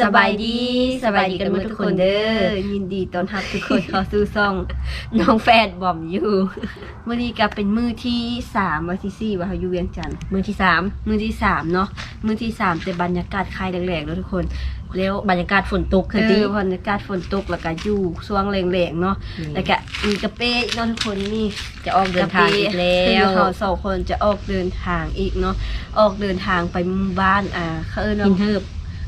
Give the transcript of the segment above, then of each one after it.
สบายดีสบายดีกันหมดทุกคนเด้อยินดีต้อนรับทุกคนเข้าสู่ซ่องน้องแฟดบอมอยู่มื้อนี้ก็เป็นมื้อที่สามวันที่สี่ว่าเขาอยู่เวียงจันทน์มือที่สามมื้อที่สามเนาะมื้อที่สามแต่บรรยากาศคลายแรงๆแล้วทุกคนแล้วบรรยากาศฝนตกเอคือที่อบรรยากาศฝนตกแล้วก็อยู่ช่วงแรงๆเนาะแล้วก็มีกระเป้เนาะทุกคนนี่จะออกเดินทางอีกแล้คือวเราสองคนจะออกเดินทางอีกเนาะออกเดินทางไปหมู่บ้านอ่าเขาเอิ้นหินว่าเทิบ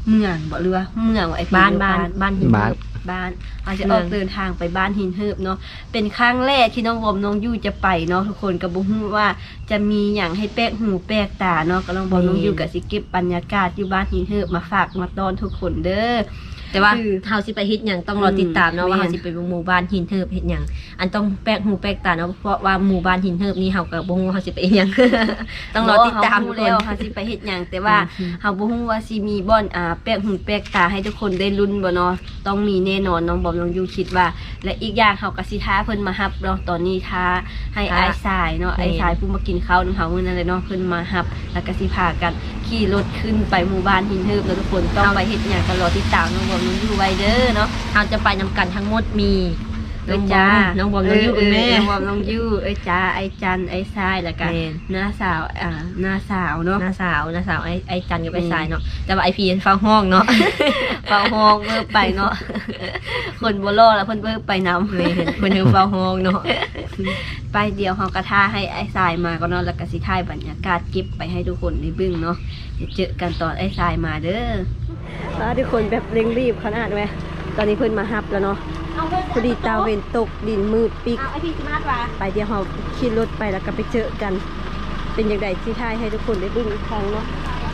เมืองบ่หรือว่าเมืองไอ้บ้านบ้านบ้านหินบ้านเทิบบ้านอาจจะเมือองอกเดินทางไปบ้านหินเฮิบเนาะเป็นครั้งแรกที่น้องวอมน้องยู่จะไปเนาะทุกคนก็บ่ฮู้ว่าจะมีอย่างให้แปลกหูแปลกตาเนาะก็น้องวอมน้องยู่ก็สิเก็บบรรยากาศอยู่บ้านหินเฮิบมาฝากมาตอนทุกคนเด้อ แต่ว่าคือเฮาสิไปเฮ็ดหยังต้องรอติดตามเนาะอืมว่าแม่นเฮาสิไปหมู่บ้านหินเทิบเฮ็ดหยังอันต้องแปลกหูแปลกตาเนาะเพราะว่าหมู่บ้านหินเทิบนี่เฮาก็บ่ฮู้ว่าเฮาสิไปเฮ็ดหยังต้องรอติดตามเฮทุกคแล้วนเฮาสิไปเฮ็ดหยังแต่ว่าอืมเฮาบ่ฮู้ว่าสิมีบ่อนอ่าแปลกหูแปลกตาให้ทุกคนได้ลุ้นบ่เนาะต้องมีแน่นอนน้องบอมน้องยู่คิดว่า และอีกอย่างเฮาก็สิท้าเพิ่นมารับเนาะตอนนี้ท้าให้ท้าไอ้สายเนาะแม่นไอ้สายผู้มากินข้าวน้ำเฮามื้อนั้นเลยเนาะเพิ่นมารับแล้วก็สิพากัน ขี่รถขึ้นไปหมู่บ้านหินเฮิบแล้วทุกคนต้องไปเห็ดอยังก็รอติดตามน้องบอมน้องยู่ไว้เด้อเนาะเฮาจะไปนำกันทั้งหมดมี เอ้ยจ้าน้องบอมน้องยู่คุณแม่น้องบอมน้องยู่เอ้ยจ้าไอ้จันไอ้ทรายแล้วก็แม่นน้าสาวอ่าน้าสาวเนาะน้าสาวน้าสาวไอ้ไอ้จันกับไอ้อืมสายเนาะแต่ว่าไอพีเฝ้าห้องเนาะเฝ้าห้องเมื่อไปเนาะคนบ่รอแล้วเพิ่นเพิ่นไปนำแม่นคนหนึงเฝ้าห้องเนาะไปเดียวเฮากระท่าให้ไอ้ทรายมาก็เนาะแล้วก็สิถ่ายบรรยากาศเก็บไปให้ทุกคนได้เบิ่งเนาะเดี๋ยวเจอกันตอนไอ้ทรายมาเด้อแล้วทุกคนแบบเร่งรีบขนาดไหมตอนนี้เพิ่นมาฮับแล้วเนาะ พอดีตาเวนตกดินมืดปิก เอาไอพีสิมาดว่าไปเดี๋ยวเราขี่รถไปแล้วก็ไปเจอกัน เป็นอย่างไรที่ท่ายให้ทุกคนได้เบึ้งอีกครั้งเนาะ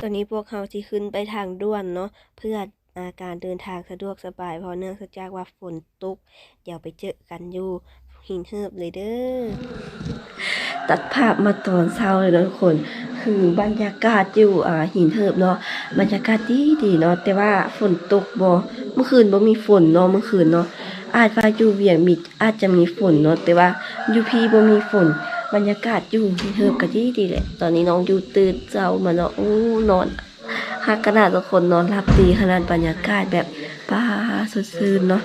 ตอนนี้พวกเขาที่ขึ้นไปทางด่วนเนาะเพื่ออาการเดินทางสะดวกสบายเพราะเนื่องจากว่าฝนตกเดี๋ยวไปเจอกันอยู่หินเฮือบเลยเด้อ ตัดภาพมาตอนเช้าเลยเนาะทุกคน คือบรรยากาศอยู่อ่าหินเหิบเนาะบรรยากาศดีดีเนาะแต่ว่าฝนตกบ่เมื่อคืนบ่มีฝนเนาะเมื่อคืนเนาะ อาจว่าอยู่เวียงมีอาจจะมีฝนเนาะแต่ว่าอยู่พีบ่มีฝนบรรยากาศอยู่เหิบก็ดีดีแหละตอนนี้น้องอยู่ตื่นเช้ามาเนาะโอ้นอนฮักขนาดทุกคนนอนหลับดีขนาดบรรยากาศแบบป้าสดชื่นเนาะ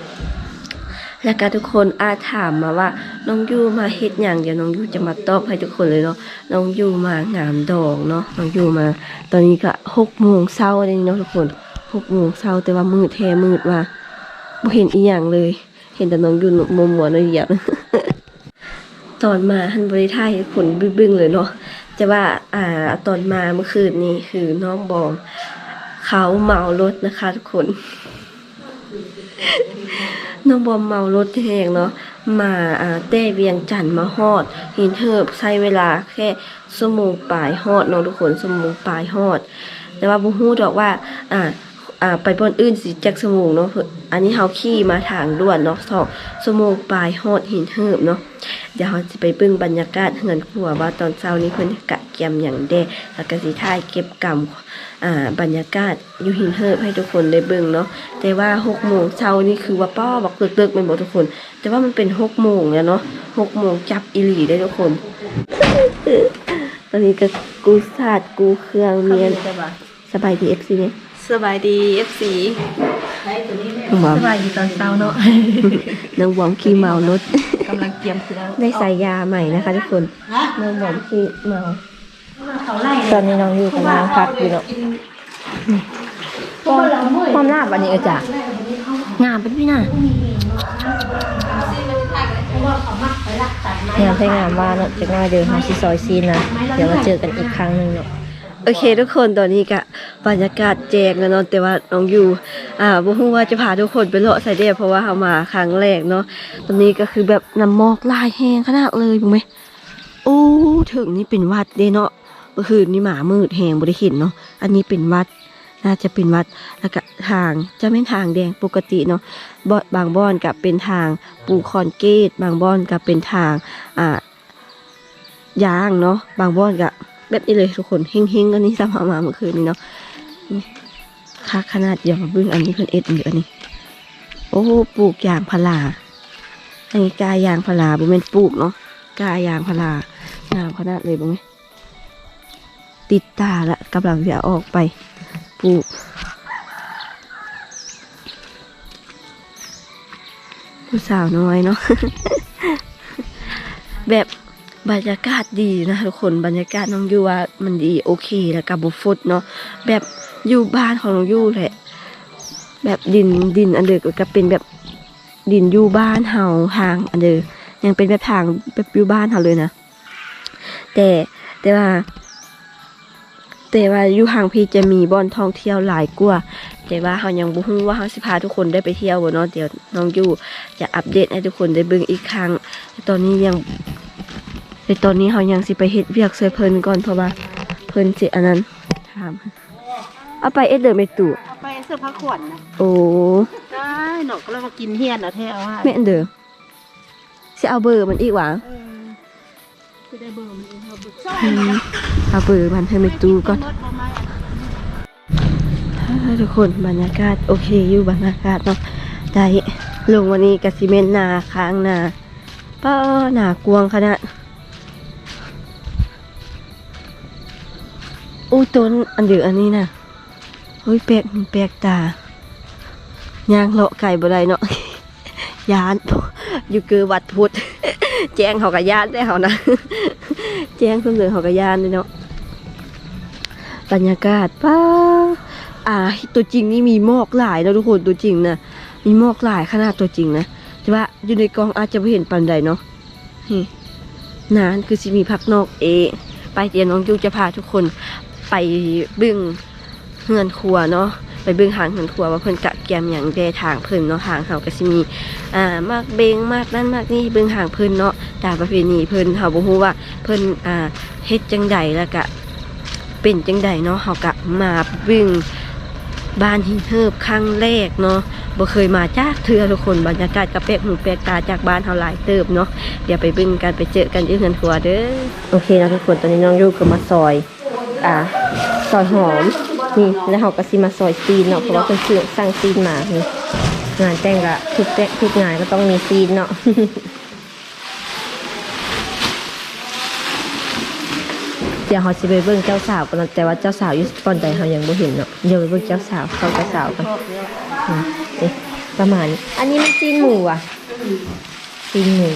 แล้วก็ทุกคนอาถามมาว่า น้องยูมาเฮ็ดหยังเดี๋ยวน้องยูจะมาตอบให้ทุกคนเลยเนาะน้องยูมางามดอกเนาะน้องยูมา ตอนนี้ก็หกโมงเช้าเลยเนาะทุกคนหกโมงเช้าแต่ว่ามืดแท้มืดว่าบ่เห็นอีหยังเลย เห็นแต่น้องยูมัวมัวน้อยเดียวตอนมาหันบริท่ายผลบึ้งๆเลยเนาะแต่ว่าอ่าตอนมาเมื่อคืนนี้คือน้องบอมเขาเมารถนะคะ ทุกคน น้องบอมเมารถแหงเนาะมาเต้เวียงจันทน์มาฮอด หินเทิบใช้เวลาแค่ชั่วโมงปลายฮอดเนาะทุกคนชั่วโมงปลายฮอด แต่ว่าบ่ฮู้ดอกว่า อ่า อ่า ไปบนอื่นสิจักชั่วโมงเนาะ อันนี้เฮาขี่มาทางด่วนเนาะสองชั่วโมงปลายฮอดหินเทิบเนาะเดี๋ยวเฮาสิไปเบิ่งบรรยากาศเฮือนครัวว่าตอนเช้านี้เพิ่นกะเกียมหยังแดแล้วก็สิถ่ายเก็บกรรมอ่าบรรยากาศอยู่หินเฮิบให้ทุกคนได้เบิ่งเนาะแต่ว่าหกโมงเช้านี่คือว่าป้อบักเลิกๆแม่นบ่ทุกคน แต่ว่ามันเป็นหกโมงแล้วเนาะหกโมงจับอีหลีได้ทุกคน ตอนนี้ก็กูสาดกูเครื่องเมียนสบายดี FC เนี่ยสบายดี FC น้องบอมสบายดีตอนเช้าเนาะน้องบอมขี้เมารถกำลังเตรียมเครื่องได้ใส่ยาใหม่นะคะทุกคนน้องบอมขี้เมาตอนนี้น้องอยู่กับน้องพักอยู่เนาะความลาบวันนี้เออจ้ะงามเป็นพี่น่ะงามใช่งามว่าเนาะจะง่ายเดินหาชิซอยซีนนะเดี๋ยวมาเจอกันอีกครั้งหนึ่งเนาะ โอเคทุกคนตอนนี้ก็บรรยากาศแจกแล้วเนาะแต่ว่าน้องอยู่อ่าบ่ฮู้ว่าจะพาทุกคนไปเลาะไสเดเพราะว่าเฮามาครั้งแรกเนาะตอนนี้ก็คือแบบน้ำหมอกลายแห้งขนาดเลยถูกไหมโอ้ถึงนี่เป็นวัดเด้เนาะเมื่อคืนนี่หมามืดแหงบ่ได้เห็นเนาะอันนี้เป็นวัดน่าจะเป็นวัดแล้วก็ทางจะไม่นทางแดงปกติเนาะบ่บางบ่อนกับเป็นทางปูคอนเกต บางบ่อนกับเป็นทางอ่ายางเนาะบางบ่อนกับ แบบนี้เลยทุกคนเฮงเๆอันนี่สภาพมาเมื่อคืนนี้เนาะค่าขนาดยังมาบึ้งอันนี้เพิ่นเอ็ดเยู่อันี่โอ้ปลูกยางพาราอันนี้กายยางพาราบุเป็นปลูกเนาะกายยางพารางามขนาดเลยบุ้งติดตาละกำลังจะออกไปปลูกผู้สาวน้อยเนาะแบบ บรรยากาศดีนะทุกคนบรรยากาศน้องยูว่ามันดีโอเคแล้วกับบุฟดเนาะแบบอยู่บ้านของน้องยูแหละแบบดินดินอันเดิมก็เป็นแบบดินอยู่บ้านเฮาทางอันเดิมยังเป็นแบบทางแบบอยู่บ้านเฮาเลยนะ แต่แต่ว่า แต่ว่าอยู่ห่างพี่จะมีบ่อนท่องเที่ยวหลายกว่าแต่ว่าเฮายังบ่ฮู้ว่าเฮาสิพาทุกคนได้ไปเที่ยวบ่เนาะเดี๋ยวน้องยูจะอัปเดตให้ทุกคนได้เบิ่งอีกครั้ง ตอนนี้ยัง แต่ตอนนี้เฮายังสิไปเฮ็ดเวียกช่วยเพิ่นก่อนเพราะว่าเพิ่นสิอันนั้นถามเอาไปเอ็ดเดอร์เมตู่เอาไปเสื้อผ้าขวัญนะโอ้ได้หนอกก็เลยมากินเฮียนเอาแท้เอาว่าแม่อันเดอร์สิเอาเบอร์มันอีกหวะเออจะได้เบอร์มันเองเอาเบอร์ซ่ออืมเอาเบอร์มันให้เมตู่ก่อนรถประมาณอ่าทุกคนบรรยากาศโอเคอยู่บรรยากาศเนาะได้ลงวันนี้กะซิเมนนาค้างนาป้าหนากวงขนาด อู้ต้นอันเดืออันนี้นะเฮ้ยแปลกแปลกตายางเลาะไก่บ่ได้เนาะยานอยู่คือวัดพุทธแจ้งเขากับยานได้เขานะแจ้งเพิ่มเลยเขากับยานเลยเนาะบรรยากาศป้าอ่าตัวจริงนี่มีหมอกหลายแล้วทุกคนตัวจริงนะมีหมอกหลายขนาดตัวจริงนะแต่ว่าอยู่ในกองอาจจะไม่เห็นปันใดเนาะนี่นานคือสิมีพักนอกเอ ไปเดี๋ยวน้องยูจะพาทุกคน ไปบึ้งเฮือนครัวเนาะไปเบึ้งหางเฮือนครัวว่าเพิ่นกะเกียมอย่างแดทางเพิ่นเนาะทางเขาก็สิมีอ่ามากเบงมากนั่นมากนี่เบิ่งหางเพิ่นเนาะตามประเพณีเพิ่นเฮาบ่ฮู้ว่าเพิ่นอ่าเฮ็ดจังใดแล้วก็เป็นจังใดเนาะเฮาก็มาเบิ่งบ้านหินเฮิบครั้งแรกเนาะบ่เคยมาจากเทือทุกคนบรรยากาศก็แปกหูแปลกตาจากบ้านเฮาหลายเติบเนาะเดี๋ยวไปเบิ่งกันไปเจอกันที่เฮือนครัวเด้อโอเคนะทุกคนตอนนี้น้องยูก็มาซอยอ่า ซอยหอมนี่แล้วเฮาก็สิมาซอยซีนเนาะเพราะว่าเพิ่นซื้อสั่งซีนมานี่งานแต่งก็ทุกแต่งทุกงานก็ต้องมีซีนเนาะเดี๋ยวเขาจะไปเบิ่งเจ้าสาวกันแต่ว่าเจ้าสาวอยู่ก่อนใดเขายังไม่เห็นเนาะเดี๋ยวไปเบิ่งเจ้าสาวเข้าเจ้าสาวกันนี่ประมาณนี้อันนี้มันซีนหมูอะซีนหมู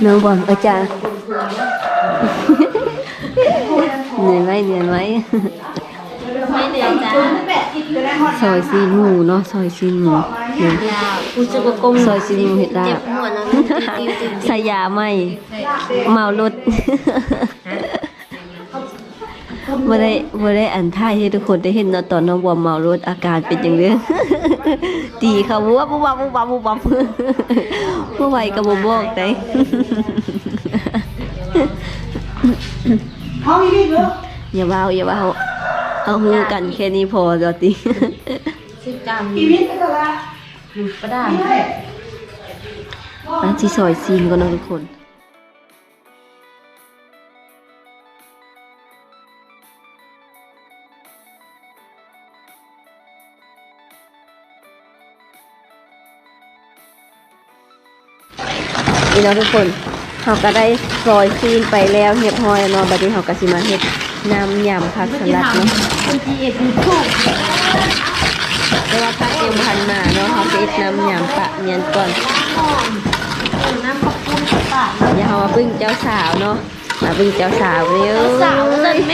เนื้อบอลอาจารย์ เหนื่อยไหมเหนื่อยไหมไม่เหนื่อยจ้าซอยซีนหมูเนาะซอยซีนหมูนี่ยาอุจกกลมซอยซีนหมูเห็ดลาเจ็บบหัวน้องติ้วติ้วใส่ยาไหมเมารถบ่ได้บ่ได้อันท่ายให้ทุกคนได้เห็นเนาะตอนน้องบอมเมารถอาการเป็นจังเด้อตีเขาวัวบุบวับบุบวับบุบวับบ่ไหวก็บ่บอกได้ห้องนี้เหร ออย่าเว้าอย่าเว้าเอาหูกันแค่นี้พอเดี๋ยวติสิบกรัมชีวิตก็ละประดาอันที่ซอยซีนก่อนเนาะทุกคนนี่เนาะทุกคนเขาก็ได้ซอยซีนไปแล้วเรียบร้อยแล้วเนาะบัดนี้เขาก็สิมาเฮ็ด น้ำยำผักสลัดเนาะคนที่เอ็ดยูทูบแต่ว่าผักเอ็มพันมาเนาะเขาจะเฮ็ดน้ำยำปะเนียนก่อนน้ำขอบคุณป้าเดี๋ยวเขามาปึ้งเจ้าสาวเนาะมาปึ้งเจ้าสาวเร็วสาวเลยไหม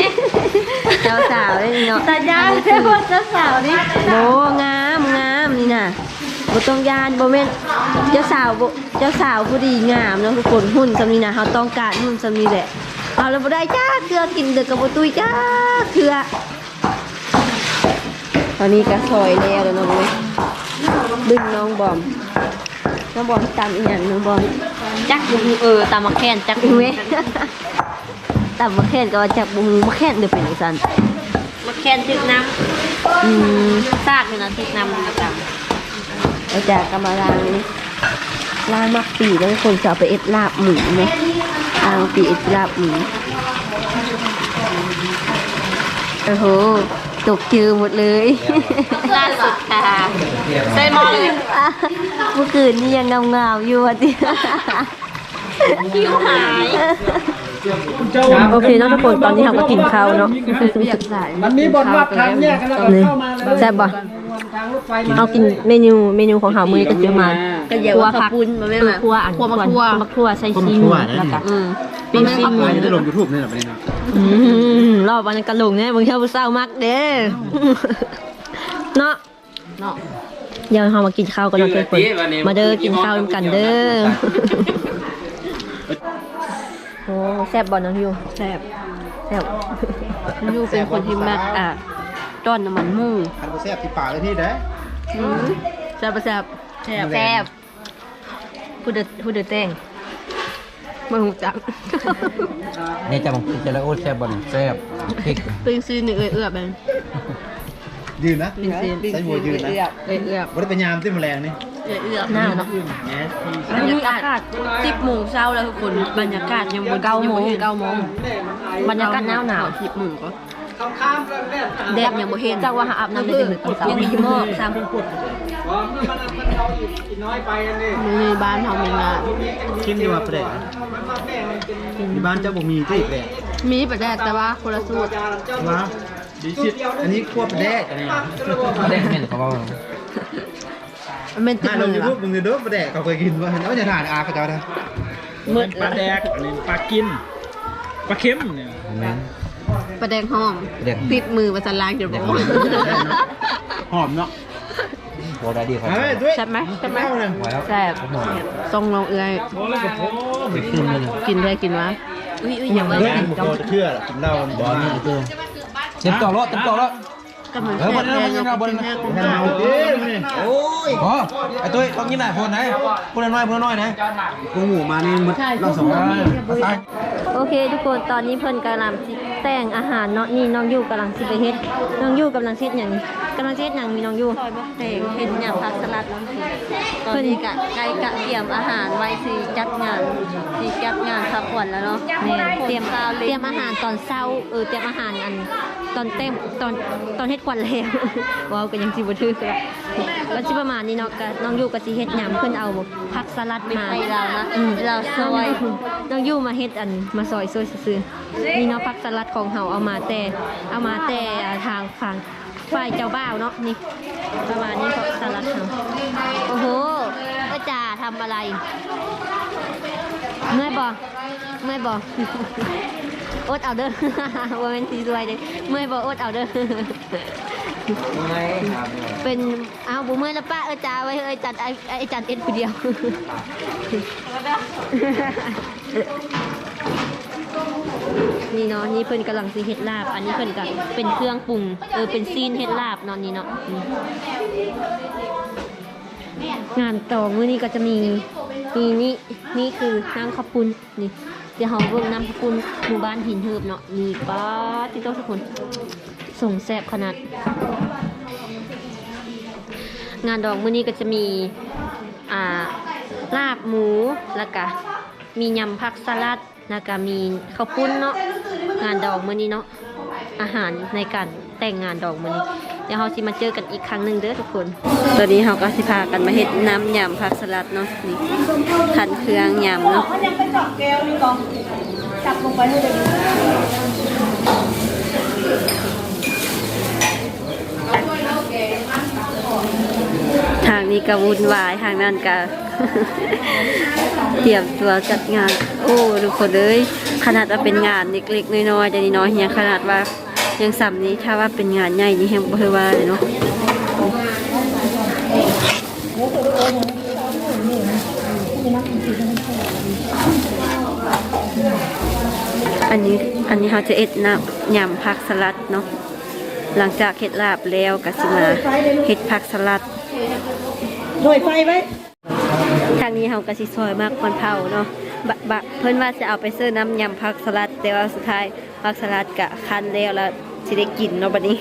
เจ้าสาวเลยเนาะตายาแค่ว่าเจ้าสาวนี่โบงามงามนี่น่ะบ่ต้องยานบ่แม่นเจ้าสาวบ่เจ้าสาวผู้ดีงามเนาะทุกคนหุ่นซำนี้นะเฮาต้องการหุ่นซำนี้แหละ เอาแล้วบ่ได้จ้าเกลือกินเด็กกับบ่ตุยจ้าเกลือตอนนี้ก็ซอยแล้วแล้วเนาะเว้ยดึงน้องบอม น้องบอมตามอีหยังน้องบอมจักบุงเออตามมาแค้นจักบุดึงงเว้ยตามมาแค่นก็ว่าจักบ่ฮู้มาแค่นเด้อเป็นจังซั่นมาแค้นทึกน้อืมำซากอยู่นะทึกน้ำมันประจอาจารย์ก็มาล้างนี่ล้างมักปีแล้วคนจะเอาไปเอ็ดลาบหมูเนาะล้างปีเอ็ดลาบหมูโอ้โหตกจือหมดเลยำล่าสุดค่ะใส่หมอเลยเมื่อคืนนี่ยังเงาๆอยู่อะติคิวหายโอเคเนาะทุกคนตอนนี้เราก็กินข้าวเนาะ มันมีบทวัดทางแยกกันแล้วก็นี่เข้ามาเลย แซ่บบ่ ทางรถไฟมาเอากินเมนูเมนูของหามือก็จะมาก็อย่าว่าข้าวปุ้นมาแม่นคือล่ะครัวอันครัวมะครัวมะครัวใส่ซีนแล้วก็อืมปิ้งซีนว่าจะได้ลงยูทูบนี่แหละประเด็นนะอืมรอบวันนั้นกระลงเนี่ยมึงเที่ยวผู้สาวมักเด้เนาะเนาะเดี๋ยวเรามากินข้าวกันเนาะทุกคนมาเด้อกินข้าวกันเด้อโอ้แซ่บบ่น้องยูแซ่บแซ่บน้องยูเป็นคนที่มักอะ ต้อนน้ำมันหมูคันก็แซ่บที่ปากเลยที่เด้อืมแซ่บบ่แซ่บแซ่บแซ่บพูดเด้อพูดเด้อแต้งบ่ฮู้จักนี่จะบอกจะแล้วโอ้แซ่บบอลแซ่บพริกเป็นซีนี่เอื้อเอื้อเป็นยืนนะเป็นซีใส่หัวยืนนะเอื้อเอื้อว่าได้เป็นยามที่แมลงนี่เอื้อเอื้อหน้าเนาะแหมบรรยากาศสิบโมงเช้าแล้วทุกคนบรรยากาศยังบนเก้าโมงเก้าโมงบรรยากาศหนาวหนา วสิบโมงก็แดดยังบ่เห็นจากว่าหาอาบน้ำในดึกตอนเช้ายังมีหมอกสามมีบ้านเฮามีงานกินดีกว่าประเด็นที่บ้านเจ้าบ่มีที่อีกเลยมีประแดดแต่ว่าคนละสูตรว้าดีสิอันนี้ควบประเด็นอันนี้เด็กเห็นเขาบอกมันเป็นติดถ้าลมืงอยูเหรทูอบมึงดูประเด็นเขาเคยกินว่าเห็นแล้วจะถ่ายอาเขาเจ้านะมืดปลาแดกอันนี้ปลากินปลาเค็มเนี่ยแม่น ประแดงหอมเด็กติดมือมาสันลางจะบอกหอมเนาะบอกได้ดีครับเฮ้ยด้วยใช่ไหมใช่ไหมเข้าเลยไว้แล้วแซ่บผมบอกทรงลงเอื้อยโอ้แล้วก็โอ้ไปขึ้นเลยกินได้กินวะอุ้ยอุ้ยอย่ามาเฮ้ยบุกโกจะเชื่อกินเหล้าบอลนี่คือเต็มต่อรถเต็มต่อรถก็เหมือนเออบอลแซ่นี่บบอลแซ่นี่บบอลนี่ให้เมาเด้นี่โอ้ยพอไอ้ตุ้ยต้องกินไหนพนไหนพูดน้อยพูดน้อยนะกูหมูมานี่มันเราสองคนตายโอเคทุกคนตอนนี้เพิ่นกำลังสิ แต่งอาหารเนาะนี่น้องยูกำลังสิไปเฮ็ดน้องยูกำลังเฮ็ดหยังกำลังสิเฮ็ดหยังมีน้องยูแต่งเฮ็ดหยังผักสลัดน้องสิตอนนี้กะใกล้กะเตรียมอาหารไว้สิจัดงานสิจัดงานพักผ่อนแล้วเนาะแม่เตรียมเตรียมอาหารตอนเช้าเออเตรียมอาหารอัน ตอนเต็มตอนตอนเฮ็ดควันแล้วว้าวก็ยังสิบ่ถือละก็สิประมาณนี้เนาะก็น้องยูก็สิเฮ็ดหยังเพิ่นเอาผักสลัดมาให้เรานะเราซอยน้องยูมาเฮ็ดอันมาซอยซอยซื่อๆนี่เนาะผักสลัดของเฮาเอามาแต่เอามาแต่ทางฝั่งฝ่ายเจ้าบ่าวเนาะนี่ประมาณนี้ผักสลัดเฮาโอ้โหก็จ่าทำอะไรเมื่อยบ่เมื่อยบ่ อดเอาเด้อว่าเป็นสีสวยเด้อเมื่อยบ่อดเอาเด้อเป็นอ้าวบุเมื่อยแล้วป้าเออจ้าไว้เอ้ยจัดไอ้ไอ้จัดเอ็นผู้เดียวนี่เนาะนี่เพิ่นกำลังสิเฮ็ดลาบ อันนี้เพิ่นก็เป็นเครื่องปรุงเออเป็นซีนเฮ็ดลาบเนาะนี่เนาะอืมงานต่อมื้อนี้ก็จะมีมีนี่นี่คือน้ำข้าวปุ้นนี่ เดี๋ยวเฮาเบิ่งน้ำข้าวปุ้นหมู่บ้านหินเหิบเนาะนี่ป้าที่โต๊ะทุกคนส่งแซ่บขนาด งานดองมื้อนี้ก็จะมีอ่าลาบหมูแล้วก็มียำผักสลัดแล้วก็มีข้าวปุ้นเนาะงานดองมื้อนี้เนาะอาหารในการแต่งงานดองมื้อนี้ เดี๋ยวเราสิมาเจอกันอีกครั้งหนึ่งเด้อทุกคน ตอนนี้เราก็สิพากันมาเฮ็ดน้ำยำผักสลัดเนาะนี่ขันเครื่องยำเนาะทางนี้ก็วุ่นวายทางนั้นก็เตรียมตัวจัดงาน โอ้ทุกคนเลยขนาดว่าเป็นงานเล็กๆน้อยๆแต่นี่น้อยยังขนาดว่า ยังสำนี้ถ้าว่าเป็นงานใหญ่นี่แฮงบ่เคยว่าเลยเนาะอันนี้อันนี้เขาจะเอ็ดน้ำยำผักสลัดเนาะหลังจากเฮ็ดลาบแล้วกสิมาเฮ็ดผักสลัดด้วยไฟไว้ทางนี้เฮาก็สิซอยมากคนเผาเนาะบะบะเพิ่นว่าจะเอาไปซื้อน้ำยำผักสลัดแต่ว่าสุดท้าย ผักสลัดกะคันแล้วแล้วสิได้กินเนาะบัดนี้